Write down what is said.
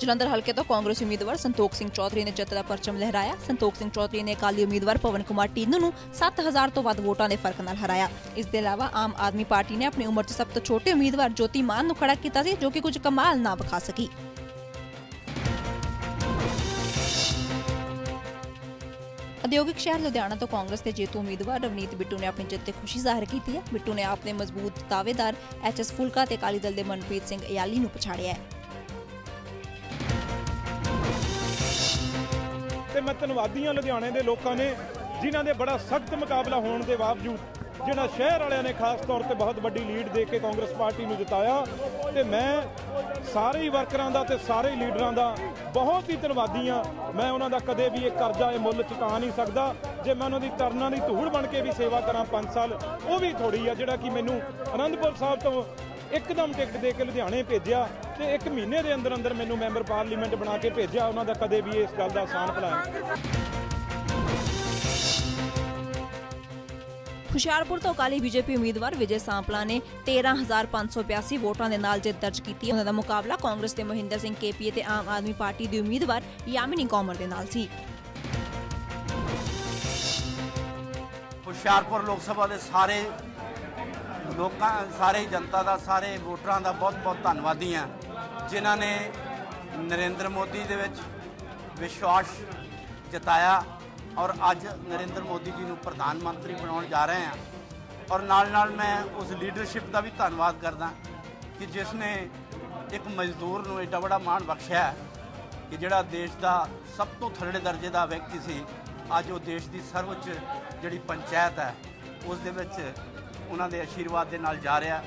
ਜਲੰਧਰ ਹਲਕੇ ਤੋਂ ਕਾਂਗਰਸ ਉਮੀਦਵਾਰ ਸੰਤੋਖ ਸਿੰਘ ਚੌਧਰੀ ਨੇ ਜਿੱਤ ਦਾ ਪਰਚਮ ਲਹਿਰਾਇਆ। ਸੰਤੋਖ ਸਿੰਘ ਚੌਧਰੀ ਨੇ ਅਕਾਲੀ ਉਮੀਦਵਾਰ ਪਵਨ ਕੁਮਾਰ ਟੀਨੂ ਨੂੰ 7000 ਤੋਂ ਵੱਧ ਵੋਟਾਂ ਦੇ ਫ਼ਰਕ ਨਾਲ ਹਰਾਇਆ। ਇਸ ਦੇ ਇਲਾਵਾ ਆਮ ਆਦਮੀ ਪਾਰਟੀ ਨੇ ਆਪਣੀ ਉਮਰ 'ਚ ਸਭ ਤੋਂ ਛੋਟੇ ਉਮੀਦਵਾਰ ਜੋਤੀ ਮਾਨ ਨੂੰ ਖੜਾ ਕੀਤਾ ਸੀ, ਜੋ ਕਿ ਕੁਝ ਕਮਾਲ ਨਾ ਵਿਖਾ ਸਕੀ। ਉਦਯੋਗਿਕ ਸ਼ਹਿਰ ਲੁਧਿਆਣਾ ਤੋਂ ਕਾਂਗਰਸ ਦੇ ਜੇਤੂ ਉਮੀਦਵਾਰ ਰਵਨੀਤ ਬਿੱਟੂ ਨੇ ਆਪਣੀ ਜਿੱਤ ਤੇ ਖੁਸ਼ੀ ਜ਼ਾਹਿਰ ਕੀਤੀ ਹੈ। ਬਿੱਟੂ ਨੇ ਆਪਣੇ ਮਜ਼ਬੂਤ ਦਾਅਵੇਦਾਰ ਐਚਐਸ ਫੁਲਕਾ ਤੇ ਅਕਾਲੀ ਦਲ ਦੇ ਮਨਪ੍ਰੀਤ ਸਿੰਘ ਅਯਾਲੀ ਨੂੰ ਪਛਾੜਿਆ ਹੈ। ਤੇ ਮੈਂ ਧੰਨਵਾਦੀ ਹਾਂ ਲੁਧਿਆਣੇ ਦੇ ਲੋਕਾਂ ਨੇ, ਜਿਨ੍ਹਾਂ ਦੇ ਬੜਾ ਸਖਤ ਮੁਕਾਬਲਾ ਹੋਣ ਦੇ ਬਾਵਜੂਦ ਜਿਹੜਾ ਸ਼ਹਿਰ ਵਾਲਿਆਂ ਨੇ ਖਾਸ ਤੌਰ ਤੇ ਬਹੁਤ ਵੱਡੀ ਲੀਡ ਦੇ ਕੇ ਕਾਂਗਰਸ ਪਾਰਟੀ ਨੂੰ ਜਿਤਾਇਆ। ਤੇ ਮੈਂ ਸਾਰੇ ਹੀ ਵਰਕਰਾਂ ਦਾ ਤੇ ਸਾਰੇ ਹੀ ਲੀਡਰਾਂ ਦਾ ਬਹੁਤ ਹੀ ਧੰਨਵਾਦੀ ਹਾਂ ਮੈਂ ਉਹਨਾਂ ਦਾ ਕਦੇ ਵੀ ਇਹ ਕਰਜ਼ਾ, ਇਹ ਮੁੱਲ ਚੁਕਾ ਨਹੀਂ ਸਕਦਾ। ਜੇ ਮੈਂ ਉਹਨਾਂ ਦੀ ਤਰਨਾਂ ਦੀ ਧੂੜ ਬਣ ਕੇ ਵੀ ਸੇਵਾ ਕਰਾਂ 5 ਸਾਲ, ਉਹ ਵੀ ਥੋੜੀ ਆ ਜਿਹੜਾ ਕਿ ਮੈਨੂੰ ਆਨੰਦਪੁਰ ਸਾਹਿਬ ਤੋਂ ਇੱਕਦਮ ਟਿਕਟ ਦੇ ਕੇ ਲੁਧਿਆਣੇ ਭੇਜਿਆ। ਤੇ ਇੱਕ ਮਹੀਨੇ ਦੇ ਅੰਦਰ ਅੰਦਰ ਮੈਨੂੰ ਮੈਂਬਰ ਪਾਰਲੀਮੈਂਟ ਬਣਾ ਕੇ ਭੇਜਿਆ ਉਹਨਾਂ ਦਾ ਕਦੇ ਵੀ ਇਸ ਗੱਲ ਦਾ ਆਸਾਨ ਭਲਾ ਹੁਸ਼ਿਆਰਪੁਰ ਤੋਂ ਅਕਾਲੀ ਬੀਜੇਪੀ ਉਮੀਦਵਾਰ ਵਿਜੇ ਸਾਂਪਲਾ ਨੇ 13582 ਵੋਟਾਂ ਦੇ ਨਾਲ ਜਿੱਤ ਦਰਜ ਕੀਤੀ। ਉਹਨਾਂ ਦਾ ਮੁਕਾਬਲਾ ਕਾਂਗਰਸ ਦੇ ਮਹਿੰਦਰ ਸਿੰਘ ਕੇਪੀਏ ਤੇ ਆਮ ਆਦਮੀ ਪਾਰਟੀ ਦੀ ਉਮੀਦਵਾਰ ਯਾਮਿਨੀ ਕੌਮਰ ਦੇ ਨਾਲ ਸੀ। ਹੁਸ਼ਿਆਰਪੁਰ ਲੋਕ ਸਭਾ ਦੇ ਸਾਰੇ ਲੋਕਾਂ, ਸਾਰੇ ਜਨਤਾ ਦਾ, ਸਾਰੇ ਵੋਟਰਾਂ ਦਾ ਬਹੁਤ-ਬਹੁਤ ਧੰਨਵਾਦੀ ਹਾਂ, ਜਿਨ੍ਹਾਂ ਨੇ ਨਰਿੰਦਰ ਮੋਦੀ ਦੇ ਵਿੱਚ ਵਿਸ਼ਵਾਸ ਜਤਾਇਆ ਔਰ ਅੱਜ ਨਰਿੰਦਰ ਮੋਦੀ ਜੀ ਨੂੰ ਪ੍ਰਧਾਨ ਮੰਤਰੀ ਬਣਾਉਣ ਜਾ ਰਹੇ ਹਾਂ। ਔਰ ਨਾਲ-ਨਾਲ ਮੈਂ ਉਸ ਲੀਡਰਸ਼ਿਪ ਦਾ ਵੀ ਧੰਨਵਾਦ ਕਰਦਾ ਕਿ ਜਿਸ ਨੇ ਇੱਕ ਮਜ਼ਦੂਰ ਨੂੰ ਏਡਾ ਬੜਾ ਮਾਣ ਬਖਸ਼ਿਆ ਕਿ ਜਿਹੜਾ ਦੇਸ਼ ਦਾ ਸਭ ਤੋਂ ਥੱਲੇ ਦਰਜੇ ਦਾ ਵਿਅਕਤੀ ਸੀ, ਅੱਜ ਉਹ ਦੇਸ਼ ਦੀ ਸਰਵਉੱਚ ਜਿਹੜੀ ਪੰਚਾਇਤ ਹੈ, ਉਸ ਦੇ ਵਿੱਚ ਉਹਨਾਂ ਦੇ ਆਸ਼ੀਰਵਾਦ ਦੇ ਨਾਲ ਜਾ ਰਿਹਾ।